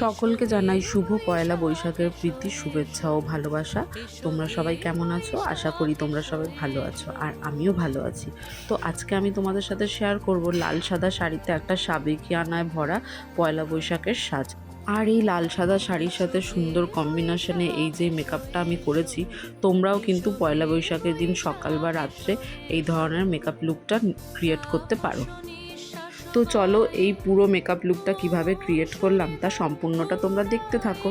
সকলকে জানাই শুভ পয়লা বৈশাখের প্রীতি, শুভেচ্ছা ও ভালোবাসা। তোমরা সবাই কেমন আছো? আশা করি তোমরা সবাই ভালো আছো, আর আমিও ভালো আছি। তো আজকে আমি তোমাদের সাথে শেয়ার করব লাল সাদা শাড়িতে একটা সাবেকিয়ানায় ভরা পয়লা বৈশাখের সাজ। আর এই লাল সাদা শাড়ির সাথে সুন্দর কম্বিনেশনে এই যে মেকআপটা আমি করেছি, তোমরাও কিন্তু পয়লা বৈশাখের দিন সকাল বা রাত্রে এই ধরনের মেকআপ লুকটা ক্রিয়েট করতে পারো। তো চলো এই পুরো মেকআপ লুকটা কীভাবে ক্রিয়েট করলাম তা সম্পূর্ণটা তোমরা দেখতে থাকো।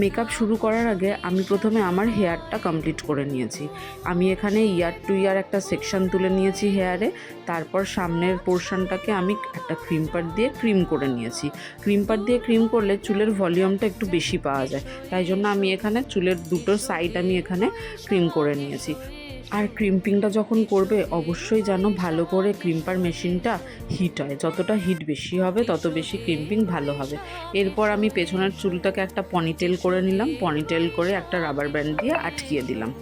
মেকআপ শুরু করার আগে আমি প্রথমে আমার হেয়ারটা কমপ্লিট করে নিয়েছি। আমি এখানে ইয়ার টু ইয়ার একটা সেকশন তুলে নিয়েছি হেয়ারে তারপর সামনের পোর্শনটাকে আমি একটা ক্রিম পার দিয়ে ক্রিম করে নিয়েছি। ক্রিম পার দিয়ে ক্রিম করলে চুলের ভলিউমটা একটু বেশি পাওয়া যায়। তাই জন্য আমি এখানে চুলের দুটো সাইড আমি এখানে ক্রিম করে নিয়েছি। আর ক্রিম্পিংটা যখন করবে, অবশ্যই যেন ভালো করে ক্রিম্পার মেশিনটা হিট হয়। যতটা হিট বেশি হবে, তত বেশি ক্রিম্পিং ভালো হবে। এরপর আমি পেছনের চুলটাকে একটা পনিটেল করে নিলাম। পনিটেল করে একটা রাবার ব্যান্ড দিয়ে আটকিয়ে দিলাম।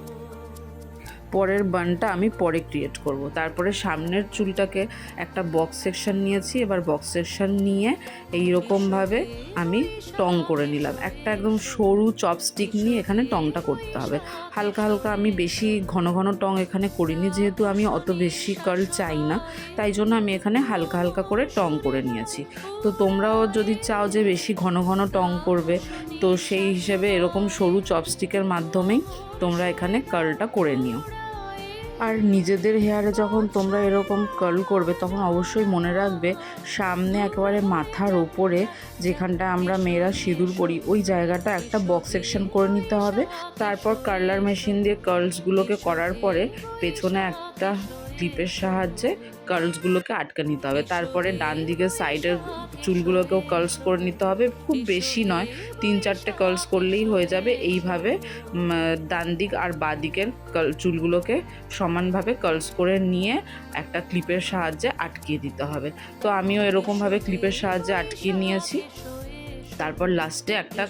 পরের বানটা আমি পরে ক্রিয়েট করব। তারপরে সামনের চুলটাকে একটা বক্স সেকশন নিয়েছি, এবার বক্স সেকশন নিয়ে এই রকমভাবে আমি টং করে নিলাম। একটা একদম সরু চপস্টিক নিয়ে এখানে টংটা করতে হবে। হালকা হালকা আমি বেশি ঘন ঘন টং এখানে করিনি, যেহেতু আমি অত বেশি কার্ল চাই না, তাই জন্য আমি এখানে হালকা হালকা করে টং করে নিয়েছি। তো তোমরাও যদি চাও যে বেশি ঘন ঘন টং করবে, তো সেই হিসেবে এরকম সরু চপস্টিকের মাধ্যমেই তোমরা এখানে কার্লটা করে নিও। আর নিজেদের হেয়ারে যখন তোমরা এরকম কার্ল করবে, তখন অবশ্যই মনে রাখবে, সামনে একেবারে মাথার ওপরে যেখানটা আমরা মেয়েরা সিঁদুর পরি, ওই জায়গাটা একটা বক্স সেকশন করে নিতে হবে। তারপর কার্লার মেশিন দিয়ে কার্লসগুলোকে করার পরে পেছনে একটা ক্লিপের সাহায্যে কার্লসগুলোকে আটকে নিতে হবে। তারপরে ডান দিকের সাইডের চুলগুলোকেও কার্লস করে নিতে হবে। খুব বেশি নয় তিন চারটে কার্লস করলেই হয়ে যাবে। এইভাবে ডান দিক আর বাঁ দিকের চুলগুলোকে সমানভাবে কার্লস করে নিয়ে একটা ক্লিপের সাহায্যে আটকিয়ে দিতে হবে। তো আমিও এরকমভাবে ক্লিপের সাহায্যে আটকিয়ে নিয়েছি। তারপর লাস্টে একটা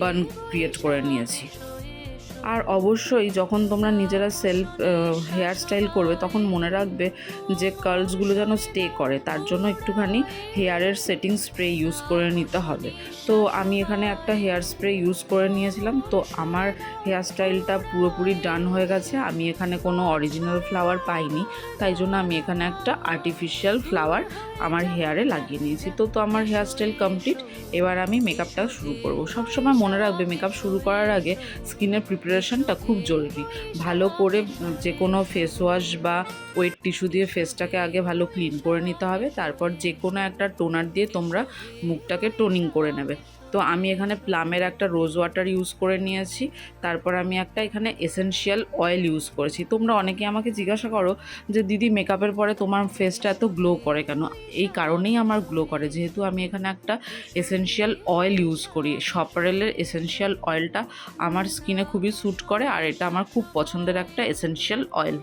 বান ক্রিয়েট করে নিয়েছি। আর অবশ্যই যখন তোমরা নিজেরা সেলফ হেয়ার স্টাইল করবে, তখন মনে রাখবে যে কার্লসগুলো যেন স্টে করে। তার জন্য একটুখানি হেয়ারের সেটিং স্প্রে ইউজ করে নিতে হবে। তো আমি এখানে একটা হেয়ার স্প্রে ইউজ করে নিয়েছিলাম। তো আমার হেয়ার স্টাইলটা পুরোপুরি ডান হয়ে গেছে। আমি এখানে কোনো অরিজিনাল ফ্লাওয়ার পাইনি। তাই জন্য আমি এখানে একটা আর্টিফিশিয়াল ফ্লাওয়ার আমার হেয়ারে লাগিয়ে নিয়েছি। তো তো আমার হেয়ার স্টাইল কমপ্লিট এবার আমি মেকআপটা শুরু করব। সবসময় মনে রাখবে মেকআপ শুরু করার আগে স্কিনের প্রিপারেশনটা খুব জরুরি। ভালো করে যে কোনো ফেস ওয়াশ বা ওয়েট টিস্যু দিয়ে ফেসটাকে আগে ভালো ক্লিন করে নিতে হবে। তারপর যে কোনো একটা টোনার দিয়ে তোমরা মুখটাকে টোনিং করে নেবে। তো আমি এখানে প্লামের একটা রোজ ওয়াটার ইউজ করে নিয়েছি। তারপর আমি একটা এখানে এসেনশিয়াল অয়েল ইউজ করেছি। তোমরা অনেকে আমাকে জিজ্ঞাসা করো যে, দিদি, মেকআপের পরে তোমার ফেসটা এত গ্লো করে কেন? এই কারণেই আমার গ্লো করে। যেহেতু আমি এখানে একটা এসেনশিয়াল অয়েল ইউজ করি, সপারেলের এসেনশিয়াল অয়েলটা আমার স্কিনে খুবই স্যুট করে, আর এটা আমার খুব পছন্দের একটা এসেনশিয়াল অয়েল।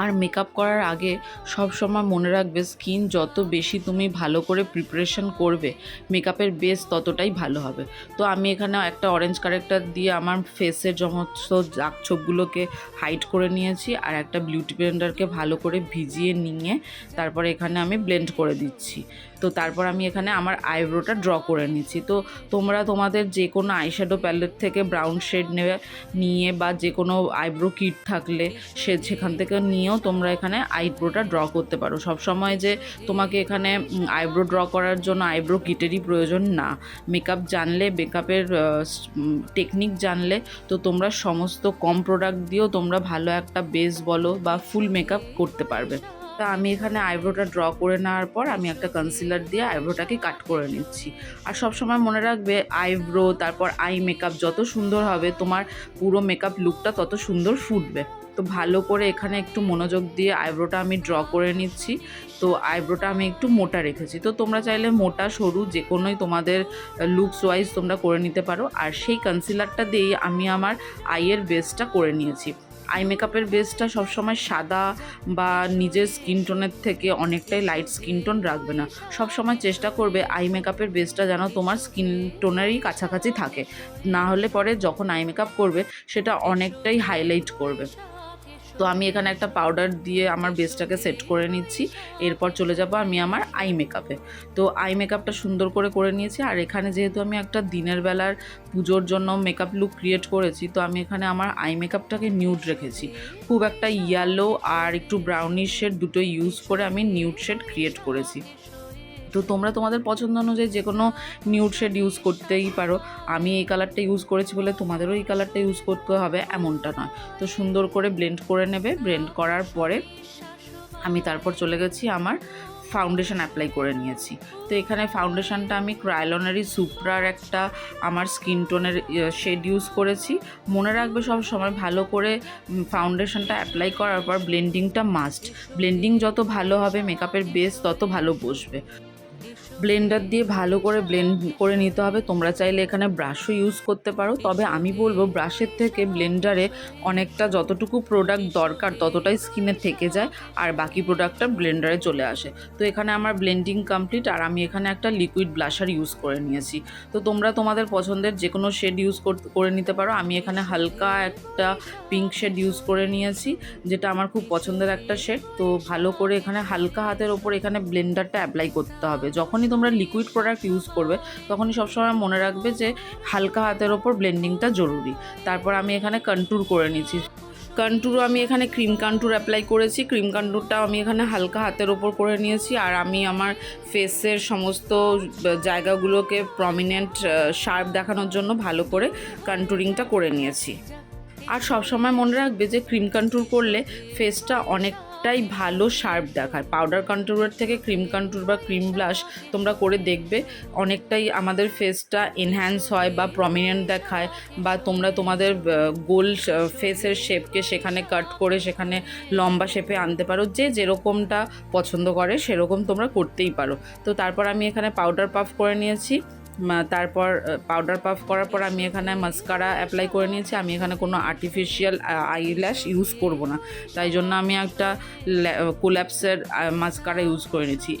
আর মেকআপ করার আগে সব সময় মনে রাখবে স্কিন যত বেশি তুমি ভালো করে প্রিপারেশন করবে মেকআপের বেস ততটাই ভালো হবে। তো আমি এখানে একটা অরেঞ্জ কারেক্টার দিয়ে আমার ফেসের সমস্ত দাগ ছোপগুলোকে হাইড করে নিয়েছি আর একটা বিউটি ব্লেন্ডারকে ভালো করে ভিজিয়ে নিয়ে তারপর এখানে আমি ব্লেন্ড করে দিচ্ছি। তো তারপর আমি এখানে আমার আইব্রোটা ড্র করে নিচ্ছি। তো তোমরা তোমাদের যে কোনো আইশ্যাডো প্যালেট থেকে ব্রাউন শেড নেবে নিয়ে বা যে কোনো আইব্রো কিট থাকলে সে সেখান থেকে নিয়েও তোমরা এখানে আইব্রোটা ড্র করতে পারো। সব সময় যে তোমাকে এখানে আইব্রো ড্র করার জন্য আইব্রো কিটেরই প্রয়োজন না। মেকআপ জানলে, মেকআপের টেকনিক জানলে তো তোমরা সমস্ত কম প্রোডাক্ট দিয়েও তোমরা ভালো একটা বেস বলো বা ফুল মেকআপ করতে পারবে। তা আমি এখানে আইব্রোটা ড্র করে নেওয়ার পর আমি একটা কনসিলার দিয়ে আইব্রোটাকে কাট করে নিচ্ছি। আর সব সময় মনে রাখবে, আইব্রো, তারপর আই মেকআপ যত সুন্দর হবে, তোমার পুরো মেকআপ লুকটা তত সুন্দর ফুটবে। তো ভালো করে এখানে একটু মনোযোগ দিয়ে আইব্রোটা আমি ড্র করে নিচ্ছি। তো আইব্রোটা আমি একটু মোটা রেখেছি। তো তোমরা চাইলে মোটা, সরু যে কোনোই তোমাদের লুকস ওয়াইজ তোমরা করে নিতে পারো। আর সেই কনসিলারটা দিয়েই আমি আমার আইয়ের বেসটা করে নিয়েছি। আই মেকআপের বেসটা সবসময় সাদা বা নিজের স্কিন টোনের থেকে অনেকটাই লাইট স্কিন টোন রাখবে না। সবসময় চেষ্টা করবে আই মেকআপের বেসটা যেন তোমার স্কিন টোনেরই কাছাকাছি থাকে। না হলে পরে যখন আই মেকআপ করবে, সেটা অনেকটাই হাইলাইট করবে। তো আমি এখানে একটা পাউডার দিয়ে আমার বেসটাকে সেট করে নিচ্ছি। এরপর চলে যাব আমি আমার আই মেকআপে তো আই মেকআপটা সুন্দর করে করে নিয়েছি আর এখানে যেহেতু আমি একটা দিনের বেলার পুজোর জন্য মেকআপ লুক ক্রিয়েট করেছি, তো আমি এখানে আমার আই মেকআপটাকে নিউড রেখেছি। খুব একটা ইয়েলো আর একটু ব্রাউনিশ শেড দুটো ইউজ করে আমি নিউড শেড ক্রিয়েট করেছি। তো তোমরা তোমাদের পছন্দ অনুযায়ী যে কোনো নিউড শেড ইউজ করতেই পারো। আমি এই কালারটা ইউজ করেছি বলে তোমাদেরও এই কালারটা ইউজ করতে হবে এমনটা নয়। তো সুন্দর করে ব্লেন্ড করে নেবে। ব্লেন্ড করার পরে আমি তারপর চলে গেছি আমার ফাউন্ডেশন অ্যাপ্লাই করে নিয়েছি। তো এখানে ফাউন্ডেশনটা আমি ক্রাইলনারি সুপ্রার একটা আমার স্কিন টোনের শেড ইউজ করেছি। মনে রাখবে সব সময় ভালো করে ফাউন্ডেশনটা অ্যাপ্লাই করার পর ব্লেন্ডিংটা মাস্ট ব্লেন্ডিং যত ভালো হবে মেকআপের বেস তত ভালো বসবে। ব্লেন্ডার দিয়ে ভালো করে ব্লেন্ড করে নিতে হবে। তোমরা চাইলে এখানে ব্রাশও ইউজ করতে পারো। তবে আমি বলব ব্রাশের থেকে ব্লেন্ডারে অনেকটা যতটুকু প্রোডাক্ট দরকার ততটাই স্কিনে থেকে যায় আর বাকি প্রোডাক্টটা ব্লেন্ডারে চলে আসে। তো এখানে আমার ব্লেন্ডিং কমপ্লিট আর আমি এখানে একটা লিকুইড ব্লাশার ইউজ করে নিয়েছি। তো তোমরা তোমাদের পছন্দের যে কোনো শেড ইউজ করে নিতে পারো। আমি এখানে হালকা একটা পিঙ্ক শেড ইউজ করে নিয়েছি, যেটা আমার খুব পছন্দের একটা শেড তো ভালো করে এখানে হালকা হাতের ওপর এখানে ব্লেন্ডারটা অ্যাপ্লাই করতে হবে। যখনই তোমরা লিকুইড প্রোডাক্ট ইউজ করবে, তখনই সবসময় মনে রাখবে যে হালকা হাতের ওপর ব্লেন্ডিংটা জরুরি। তারপর আমি এখানে কন্ট্রোল করে নিচ্ছি কন্ট্যুরও আমি এখানে ক্রিম কন্ট্যুর অ্যাপ্লাই করেছি। ক্রিম কন্ট্যুরটাও আমি এখানে হালকা হাতের ওপর করে নিয়েছি। আর আমি আমার ফেসের সমস্ত জায়গাগুলোকে প্রমিনেন্ট শার্প দেখানোর জন্য ভালো করে কন্ট্যুরিংটা করে নিয়েছি। আর সবসময় মনে রাখবে যে ক্রিম কন্ট্যুর করলে ফেসটা অনেকটাই ভালো শার্প দেখায়। পাউডার কন্ট্রোলার থেকে ক্রিম কন্ট্যুর বা ক্রিম ব্লাশ তোমরা করে দেখবে। অনেকটাই আমাদের ফেসটা এনহ্যান্স হয় বা প্রমিনেন্ট দেখায় বা তোমরা তোমাদের গোল ফেসের শেপকে সেখানে কাট করে সেখানে লম্বা শেপে আনতে পারো। যে যেরকমটা পছন্দ করে সেরকম তোমরা করতেই পারো। তো তারপর আমি এখানে পাউডার পাফ করে নিয়েছি। তারপর পাউডার পাফ করার পর আমি এখানে মাস্কারা অ্যাপ্লাই করে নিয়েছি। আমি এখানে কোনো আর্টিফিশিয়াল আইল্যাশ ইউজ করব না। তাই জন্য আমি একটা কোল্যাপসের মাস্কারা ইউজ করে নিয়েছি।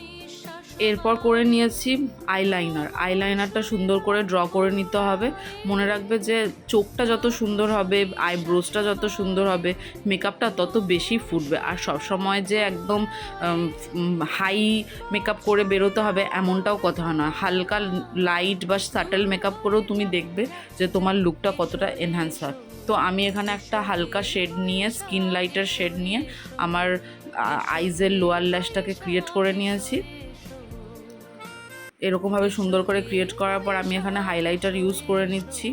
এরপর করে নিয়েছি আইলাইনার আইলাইনারটা সুন্দর করে ড্র করে নিতে হবে। মনে রাখবে যে চোখটা যত সুন্দর হবে আইব্রোসটা যত সুন্দর হবে মেকআপটা তত বেশি ফুটবে। আর সবসময় যে একদম হাই মেকআপ করে বেরোতে হবে এমনটাও কথা নয় হালকা লাইট বা সাটেল মেকআপ করেও তুমি দেখবে যে তোমার লুকটা কতটা এনহ্যান্স হয়। তো আমি এখানে একটা হালকা শেড নিয়ে স্কিন লাইটের শেড নিয়ে আমার আইজের লোয়ার ল্যাশটাকে ক্রিয়েট করে নিয়েছি। এরকমভাবে সুন্দর করে ক্রিয়েট করার পর আমি এখানে হাইলাইটার ইউজ করে নিচ্ছি।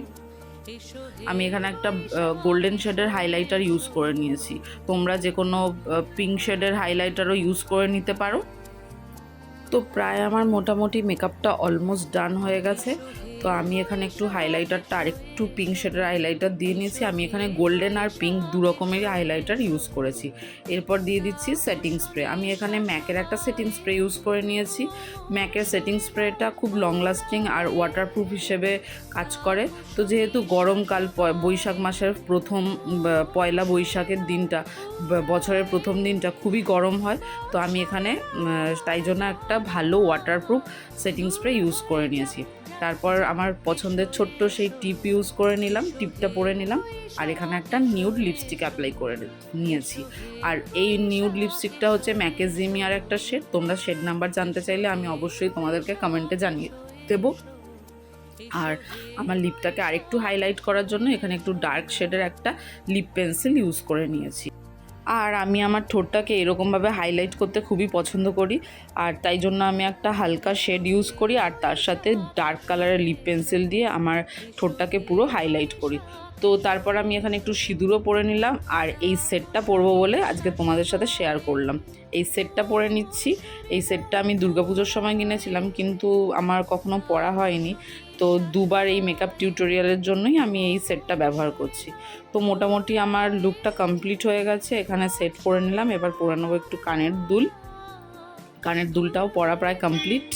আমি এখানে একটা গোল্ডেন শেডের হাইলাইটার ইউজ করে নিয়েছি। তোমরা যে কোনো পিঙ্ক শেডের হাইলাইটারও ইউজ করে নিতে পারো। তো প্রায় আমার মোটামুটি মেকআপটা অলমোস্ট ডান হয়ে গেছে। তো আমি এখানে একটু হাইলাইটারটা আরেকটু পিঙ্ক শেডের হাইলাইটার দিয়ে নিয়েছি। আমি এখানে গোল্ডেন আর পিঙ্ক দু রকমেরই হাইলাইটার ইউজ করেছি। এরপর দিয়ে দিচ্ছি সেটিং স্প্রে আমি এখানে ম্যাকের একটা সেটিং স্প্রে ইউজ করে নিয়েছি। ম্যাকের সেটিং স্প্রেটা খুব লং লাস্টিং আর ওয়াটারপ্রুফ হিসেবে কাজ করে। তো যেহেতু গরমকাল বৈশাখ মাসের প্রথম পয়লা বৈশাখের দিনটা বছরের প্রথম দিনটা খুবই গরম হয়, তো আমি এখানে তাই জন্য একটা ভালো ওয়াটারপ্রুফ সেটিং স্প্রে ইউজ করে নিয়েছি। তারপর আমার পছন্দের ছোট্ট সেই টিপ ইউজ করে নিলাম, টিপটা পরে নিলাম, আর এখানে একটা নিউড লিপস্টিক অ্যাপ্লাই করে নিয়েছি। আর এই নিউড লিপস্টিকটা হচ্ছে ম্যাকেজিমিয়ার একটা শেড তোমরা শেড নাম্বার জানতে চাইলে আমি অবশ্যই তোমাদেরকে কমেন্টে জানিয়ে দেবো। আর আমার লিপটাকে আরেকটু হাইলাইট করার জন্য এখানে একটু ডার্ক শেডের একটা লিপ পেন্সিল ইউজ করে নিয়েছি। আর আমি আমার ঠোঁটটাকে এরকমভাবে হাইলাইট করতে খুবই পছন্দ করি। আর তাই জন্য আমি একটা হালকা শেড ইউজ করি আর তার সাথে ডার্ক কালারের লিপ পেন্সিল দিয়ে আমার ঠোঁটটাকে পুরো হাইলাইট করি। তো তারপর আমি এখানে একটু সিঁদুরও পরে নিলাম আর এই সেটটা পরবো বলে আজকে তোমাদের সাথে শেয়ার করলাম। এই সেটটা পরে নিচ্ছি। এই সেটটা আমি দুর্গাপুজোর সময় কিনেছিলাম কিন্তু আমার কখনো পরা হয়নি। তো দুবার এই মেকআপ টিউটোরিয়ালের জন্যই আমি এই সেটটা ব্যবহার করছি। তো মোটামুটি আমার লুকটা কমপ্লিট হয়ে গেছে, এখানে সেট করে নিলাম, এবার পরে নেব একটু কানের দুল। কানের দুলটাও পরা প্রায় কমপ্লিট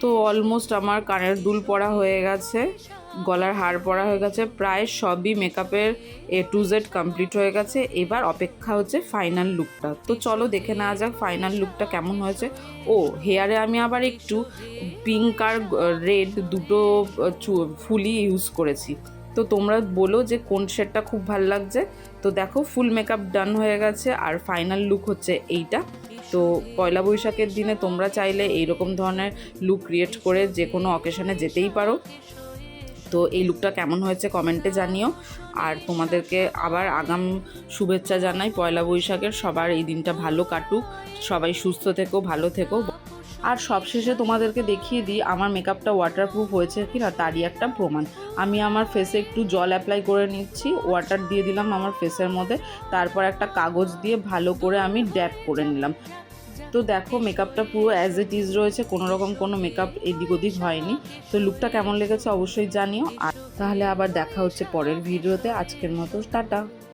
তো অলমোস্ট আমার কানের দুল পরা হয়ে গেছে। গলার হার পরা হয়ে গেছে। প্রায় সবই মেকআপের এ টু জেড কমপ্লিট হয়ে গেছে। এবার অপেক্ষা হচ্ছে ফাইনাল লুকটা তো চলো দেখে নেওয়া যাক ফাইনাল লুকটা কেমন হয়েছে। ও হেয়ারে আমি আবার একটু পিঙ্ক আর রেড দুটো ফুলই ইউজ করেছি। তো তোমরা বলো যে কোন শেডটা খুব ভালো লাগছে। তো দেখো ফুল মেকআপ ডান হয়ে গেছে আর ফাইনাল লুক হচ্ছে এইটা। তো পয়লা বৈশাখের দিনে তোমরা চাইলে এইরকম ধরনের লুক ক্রিয়েট করে যে কোনো অকেশনে যেতেই পারো। তো এই লুকটা কেমন হয়েছে কমেন্টে জানিও। আর তোমাদেরকে আবার আগাম শুভেচ্ছা জানাই। পয়লা বৈশাখের সবার এই দিনটা ভালো কাটুক। সবাই সুস্থ থেকো, ভালো থেকো। আর সবশেষে তোমাদেরকে দেখিয়ে দিই, আমার মেকআপটা ওয়াটারপ্রুফ হয়েছে কি না তারই একটা প্রমাণ। আমি আমার ফেসে একটু জল অ্যাপ্লাই করে নিচ্ছি ওয়াটার দিয়ে দিলাম আমার ফেসের মধ্যে। তারপর একটা কাগজ দিয়ে ভালো করে আমি ড্যাপ করে নিলাম। তো দেখো মেকআপটা পুরো অ্যাজ ইট ইজ রয়েছে কোনো রকম কোনো মেকআপ এদিক ওদিক হয়নি। তো লুকটা কেমন লেগেছে অবশ্যই জানিও। আর তাহলে আবার দেখা হচ্ছে পরের ভিডিওতে। আজকের মতো, টাটা।